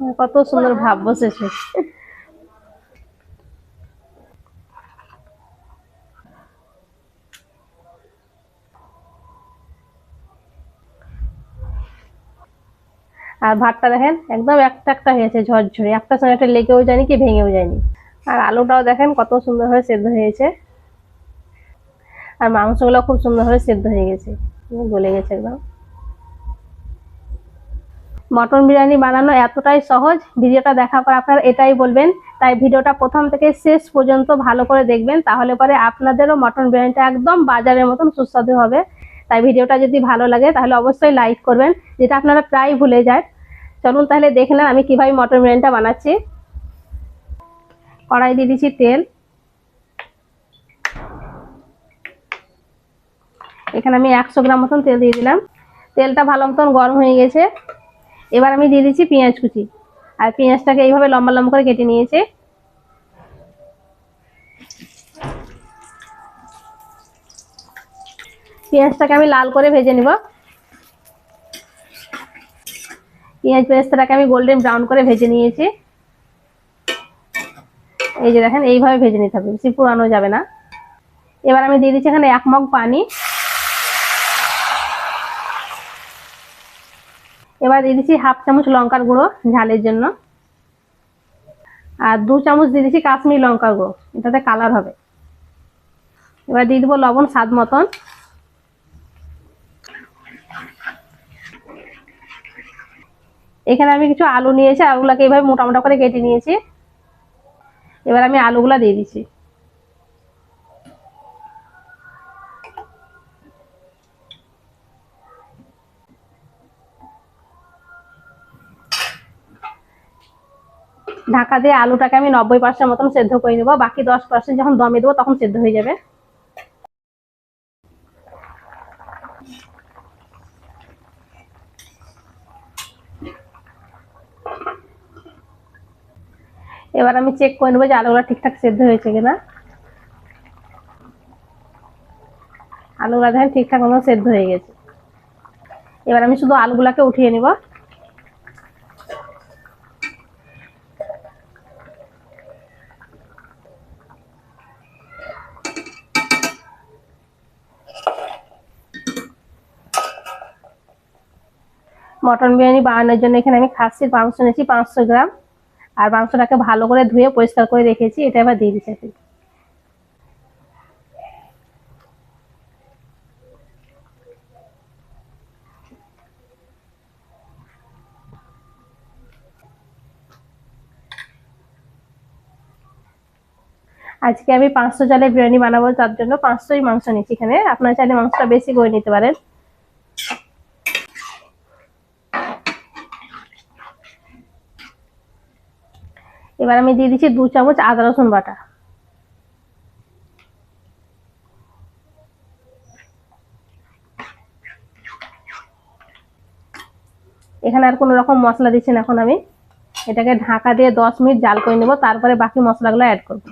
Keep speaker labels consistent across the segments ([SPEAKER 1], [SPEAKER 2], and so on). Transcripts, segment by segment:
[SPEAKER 1] কত সুন্দর ভাব বসেছে আর ভাতটা দেখেন, একদম একটা একটা হয়েছে ঝরঝরে। একটা সঙ্গে একটা লেগেও যায়নি কি ভেঙেও যায়নি। আর আলুটাও দেখেন কত সুন্দরভাবে সেদ্ধ হয়েছে। আর মাংসগুলো খুব সুন্দর সুন্দরভাবে সেদ্ধ হয়ে গেছে। গলে গেছে একদম। মটন বিরিয়ানি বানানো এতটাই সহজ, ভিডিওটা দেখার পর আপনারা এটাই বলবেন। তাই ভিডিওটা প্রথম থেকে শেষ পর্যন্ত ভালো করে দেখবেন, তাহলে পরে আপনাদেরও মটন বিরিয়ানিটা একদম বাজারের মতন সুস্বাদু হবে। তাই ভিডিওটা যদি ভালো লাগে, তাহলে অবশ্যই লাইক করবেন, যেটা আপনারা প্রায় ভুলে যায়। চলুন তাহলে দেখে নেন আমি কীভাবে মটন বিরিয়ানিটা বানাচ্ছি। কড়াই দিয়ে দিচ্ছি তেল। এখানে আমি একশো গ্রাম মতন তেল দিয়ে দিলাম। তেলটা ভালো মতন গরম হয়ে গেছে। এবার আমি দিয়ে দিচ্ছি পেঁয়াজ কুচি। আর পেঁয়াজটাকে এইভাবে লম্বা লম্বা করে কেটে নিয়েছে। পেঁয়াজটাকে আমি লাল করে ভেজে নিব। পেঁয়াজ পেঁয়াজটাকে আমি গোল্ডেন ব্রাউন করে ভেজে নিয়েছি। এই যে দেখেন, এইভাবে ভেজে নিতে হবে, বেশি পুরানো যাবে না। এবার আমি দিয়ে দিচ্ছি এখানে এক মগ পানি। এবার দিয়ে দিচ্ছি হাফ চামচ লঙ্কার গুঁড়ো ঝালের জন্য। আর দু চামচ দিয়ে দিচ্ছি কাশ্মীর লঙ্কার গুঁড়ো, এটাতে কালার হবে। এবার দিয়ে দেবো লবণ স্বাদ মতন। এখানে আমি কিছু আলু নিয়েছি, আলুগুলোকে এইভাবে মোটা মোটা করে কেটে নিয়েছি। এবার আমি আলুগুলা দিয়ে দিচ্ছি। ঢাকা দিয়ে আলুটাকে আমি নব্বই পার্সেন্ট মতন সেদ্ধ করে নেব। বাকি দশ পার্সেন্ট যখন দমে দেবো, তখন সেদ্ধ হয়ে যাবে। এবার আমি চেক করে নেব যে আলুগুলো ঠিকঠাক সেদ্ধ হয়েছে কিনা। আলুগুলা দেখেন ঠিকঠাক মতো সেদ্ধ হয়ে গেছে। এবার আমি শুধু আলুগুলাকে উঠিয়ে নিব। মটন বিরিয়ানি বানানোর জন্য এখানে আমি খাসির মাংস নিয়েছি পাঁচশো গ্রাম। আর মাংসটাকে ভালো করে ধুয়ে পরিষ্কার করে রেখেছি, এটা এবার দিয়ে দিচ্ছি আজকে আমি পাঁচশো চালের বিরিয়ানি বানাবো, তার জন্য পাঁচশোই মাংস নিচ্ছি এখানে। আপনার চাইলে মাংসটা বেশি করে নিতে পারেন। এবার আমি দিয়ে দিচ্ছি দু চামচ আদা রসুন বাটা। এখানে আর কোনো রকম মশলা দিচ্ছি না এখন আমি। এটাকে ঢাকা দিয়ে দশ মিনিট জাল করে নেব, তারপরে বাকি মশলাগুলো অ্যাড করব।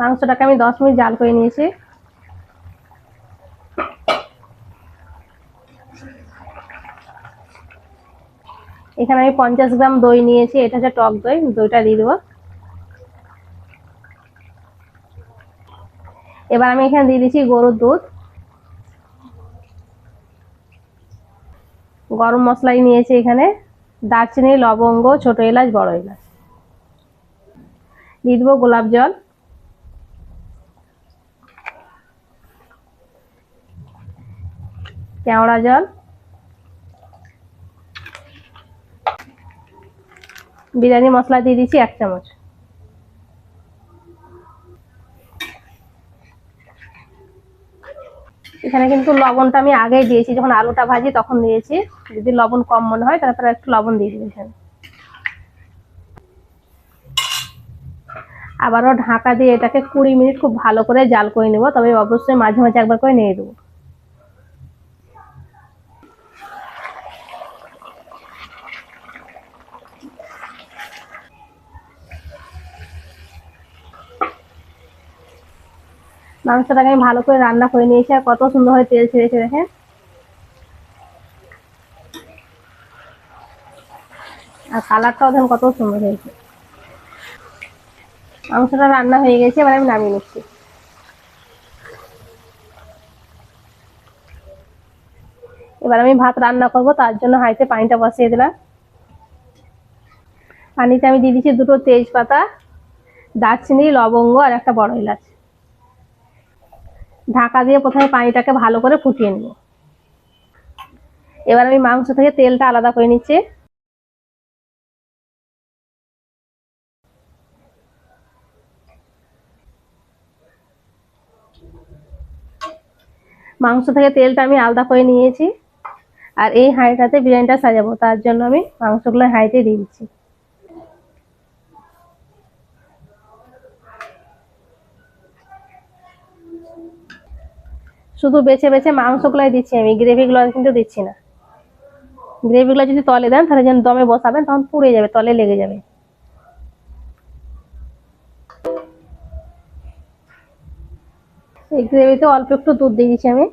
[SPEAKER 1] মাংসটাকে আমি দশ মিনিট জাল করে নিয়েছি। এখানে আমি পঞ্চাশ গ্রাম দই নিয়েছি, এটা হচ্ছে টক দই, দইটা দিয়ে দেবো। এবার আমি এখানে দিয়ে দিচ্ছি গরুর দুধ। গরম মশলাই নিয়েছি এখানে, দারচিনি, লবঙ্গ, ছোট এলাচ, বড় এলাচ। দিয়ে দেবো গোলাপ জল। কেওড়া জল। বিরিয়ানি মশলা দিয়ে দিচ্ছি এক চামচ। এখানে কিন্তু লবণটা আমি আগেই দিয়েছি, যখন আলুটা ভাজি তখন দিয়েছি। যদি লবণ কম মনে হয় তাহলে একটু লবণ দিয়ে এখানে। আবারও ঢাকা দিয়ে এটাকে কুড়ি মিনিট খুব ভালো করে জাল করে নেব, তবে অবশ্যই মাঝে মাঝে একবার করে নিয়ে দেবো মাংসটাকে আমি ভালো করে রান্না করে নিয়েছি আর কত সুন্দর হয়ে তেল ছেড়েছে দেখেন। আর কালারটাও দেখুন কত সুন্দর হয়েছে। মাংসটা রান্না হয়ে গেছে, এবার আমি নামিয়ে নিচ্ছি। এবার আমি ভাত রান্না করব, তার জন্য হাঁড়িতে পানিটা বসিয়ে দিলাম। পানিতে আমি দিয়ে দিচ্ছি দুটো তেজপাতা, দারচিনি, লবঙ্গ আর একটা বড় এলাচ। ঢাকা দিয়ে প্রথমে পানিটাকে ভালো করে ফুটিয়ে নেব। এবার আমি মাংস থেকে তেলটা আলাদা করে নিচ্ছি। মাংস থেকে তেলটা আমি আলাদা করে নিয়েছি। আর এই হাঁড়িটাতে বিরিয়ানিটা সাজাবো, তার জন্য আমি মাংসগুলো হাঁড়িতে দিয়ে দিচ্ছি। শুধু বেছে বেছে মাংসগুলোই দিচ্ছি আমি, গ্রেভিগুলো কিন্তু দিচ্ছি না। গ্রেভিগুলো যদি তলে দেন, তাহলে যেন দমে বসাবেন, তখন পুড়ে যাবে, তলে লেগে যাবে। এই গ্রেভিতে অল্প একটু দুধ দিয়ে দিচ্ছি আমি।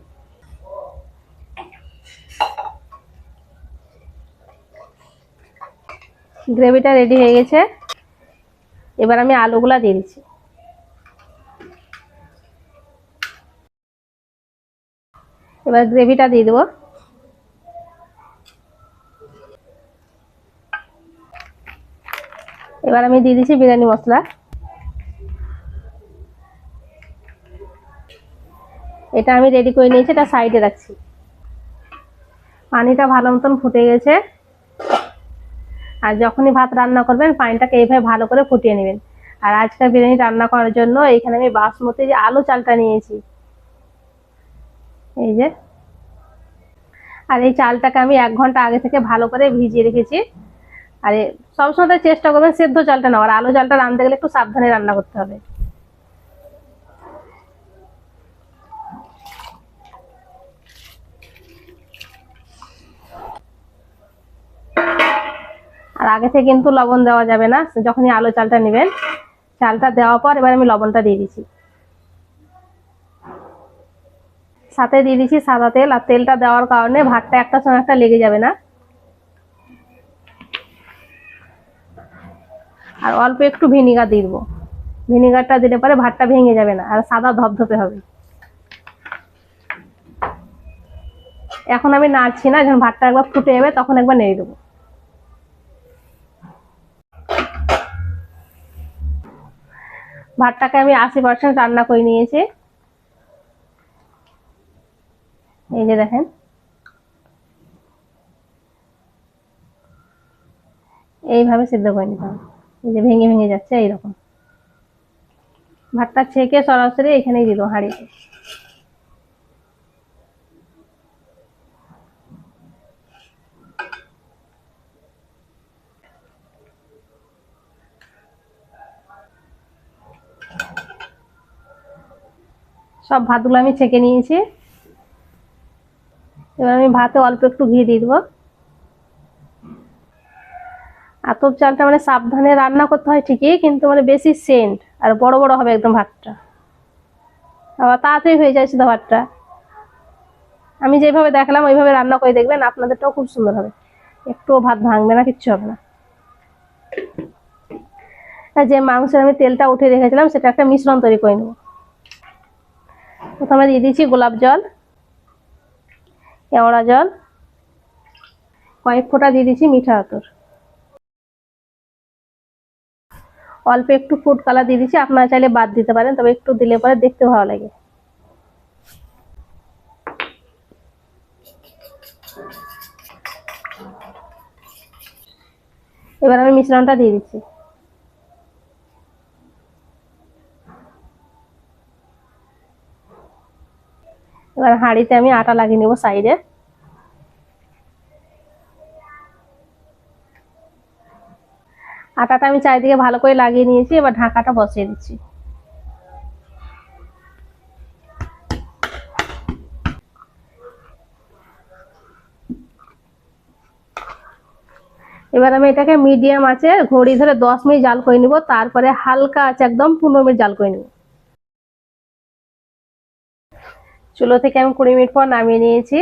[SPEAKER 1] গ্রেভিটা রেডি হয়ে গেছে। এবার আমি আলুগুলা দিয়ে দিচ্ছি। এবার গ্রেভিটা দিয়ে দেবো। এবার আমি দিয়ে দিচ্ছি বিরিয়ানি মশলা। এটা আমি রেডি করে নিয়েছি, এটা সাইডে রাখছি। পানিটা ভালো মতন ফুটে গেছে। আর যখনই ভাত রান্না করবেন, পানিটাকে এইভাবে ভালো করে ফুটিয়ে নেবেন। আর আজকাল বিরিয়ানি রান্না করার জন্য এখানে আমি বাসমতি যে আলু চালটা নিয়েছি এই যে। আর এই চালটাকে আমি এক ঘণ্টা আগে থেকে ভালো করে ভিজিয়ে রেখেছি। আর সবসময় চেষ্টা করবেন সেদ্ধ চালটা নেওয়ার। আলু চালটা রাঁধতে গেলে একটু সাবধানে রান্না করতে হবে। আর আগে থেকে কিন্তু লবণ দেওয়া যাবে না। যখনই আলু চালটা নেবেন, চালটা দেওয়ার পর এবার আমি লবণটা দিয়ে দিচ্ছি। সাথে দিয়ে দিচ্ছি সাদা তেল, আর তেলটা দেওয়ার কারণে ভাতটা একটা সঙ্গে একটা লেগে যাবে না। আর অল্প একটু ভিনিগার দিয়ে দেবো। ভিনিগারটা দিলে পরে ভাতটা ভেঙে যাবে না, আর সাদা ধপধপে হবে। এখন আমি নাড়ছি না, যখন ভাতটা একবার ফুটে যাবে তখন একবার নেড়ে দেবো। ভাতটাকে আমি আশি পার্সেন্ট রান্না করে নিয়েছি। এই যে দেখেন। এইভাবে সিদ্ধ করে নিতে হবে। এই যে ভেঙে ভেঙে যাচ্ছে, এইরকম। ভাতটা ছেঁকে সরাসরি এখানেই দিল হাঁড়িতে। সব ভাতগুলো আমি ছেঁকে নিয়েছি। এবার আমি ভাতে অল্প একটু ঘি দিয়ে দেবো। আতপ চালটা মানে সাবধানে রান্না করতে হয় ঠিকই, কিন্তু মানে বেশি সেন্ট আর বড় বড় হবে একদম ভাতটা। আবার তাড়াতাড়ি হয়ে যায় শুধু ভাতটা। আমি যেভাবে দেখালাম ওইভাবে রান্না করে দেখবেন, আপনাদেরটাও খুব সুন্দর হবে। একটুও ভাত ভাঙবে না, কিচ্ছু হবে না। যে মাংসের আমি তেলটা উঠে রেখেছিলাম সেটা একটা মিশ্রণ তৈরি করে নেব। প্রথমে দিয়ে দিয়েছি গোলাপ জল। কেওড়া জল। কয়েক ফোঁটা দিয়ে দিচ্ছি মিঠা আতর। অল্প একটু ফুড কালার দিয়ে দিচ্ছি আপনারা চাইলে বাদ দিতে পারেন, তবে একটু দিলে পরে দেখতে ভালো লাগে। এবার আমি মিশ্রণটা দিয়ে দিচ্ছি। এবার হাঁড়িতে আমি আটা লাগিয়ে নেব সাইডে। আটাটা আমি চারিদিকে ভালো করে লাগিয়ে নিয়েছি, এবার ঢাকাটা বসিয়ে দিচ্ছি। এবার আমি এটাকে মিডিয়াম আছে ঘড়ি ধরে দশ মিনিট জাল করে নিব, তারপরে হালকা আছে একদম পনেরো মিনিট জাল করে নিব। চুলো থেকে আমি কুড়ি মিনিট পর নামিয়ে নিয়েছি।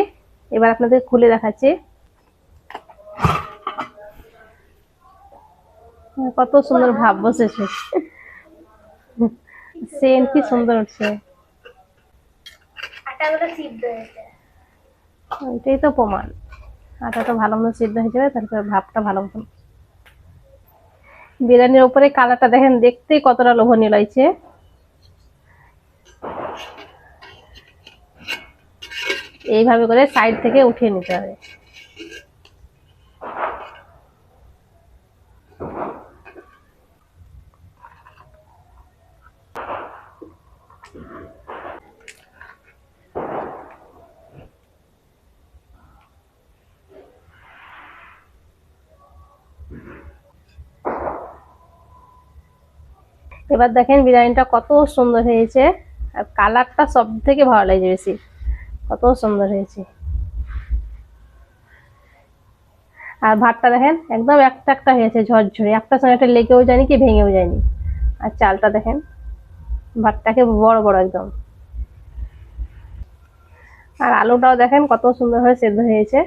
[SPEAKER 1] এবার আপনাদের খুলে দেখাচ্ছি। কত সুন্দর ভাব বসেছে। সেন্ট কি সুন্দর উঠছে। এটাই তো প্রমাণ। আটা তো ভালো মতো সিদ্ধ হয়ে যাবে তারপরে ভাবটা ভালো মতন। বিরিয়ানির উপরে কালারটা দেখেন দেখতেই কতটা লোভনীয় লাগছে। এইভাবে করে সাইড থেকে উঠিয়ে নিতে হবে। এবার দেখেন বিরিয়ানিটা কত সুন্দর হয়েছে। আর কালারটা সব থেকে ভালো লাগছে বেশি। কত সুন্দর হয়েছে। আর ভাতটা দেখেন, একদম একটা একটা হয়েছে ঝরঝরে। একটা সঙ্গে একটা লেগেও যায়নি কি ভেঙেও যায়নি। আর চালটা দেখেন ভাতটাকে বড় বড় একদম। আর আলুটাও দেখেন কত সুন্দর হয়ে সেদ্ধ হয়েছে।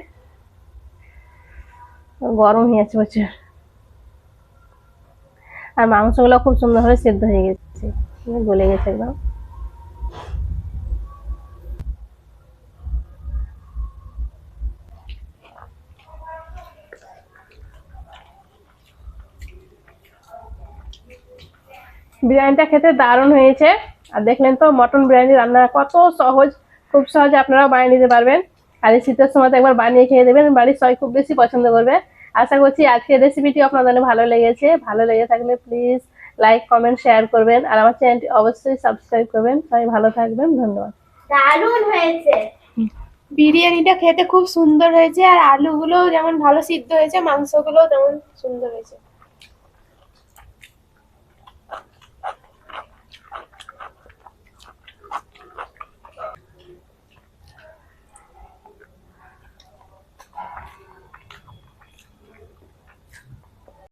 [SPEAKER 1] গরম হয়েছে প্রচুর। আর মাংসগুলো খুব সুন্দরভাবে সেদ্ধ হয়ে গেছে। গলে গেছে একদম। বিরিয়ানিটা খেতে দারুণ হয়েছে। আর দেখলেন তো মটন বিরিয়ানি রান্না কত সহজ খুব সহজে আপনারাও বানিয়ে নিতে পারবেন। আর এই শীতের সময় তো একবার বানিয়ে খেয়ে দেবেন বাড়ির সবাই খুব বেশি পছন্দ করবে। আশা করছি আজকের রেসিপিটি আপনাদের ভালো লেগেছে। ভালো লেগে থাকলে প্লিজ লাইক কমেন্ট শেয়ার করবেন। আর আমার চ্যানেলটি অবশ্যই সাবস্ক্রাইব করবেন। সবাই ভালো থাকবেন ধন্যবাদ।
[SPEAKER 2] দারুণ হয়েছে।
[SPEAKER 3] বিরিয়ানিটা খেতে খুব সুন্দর হয়েছে আর আলুগুলো যেমন ভালো সিদ্ধ হয়েছে মাংসগুলোও তেমন সুন্দর হয়েছে।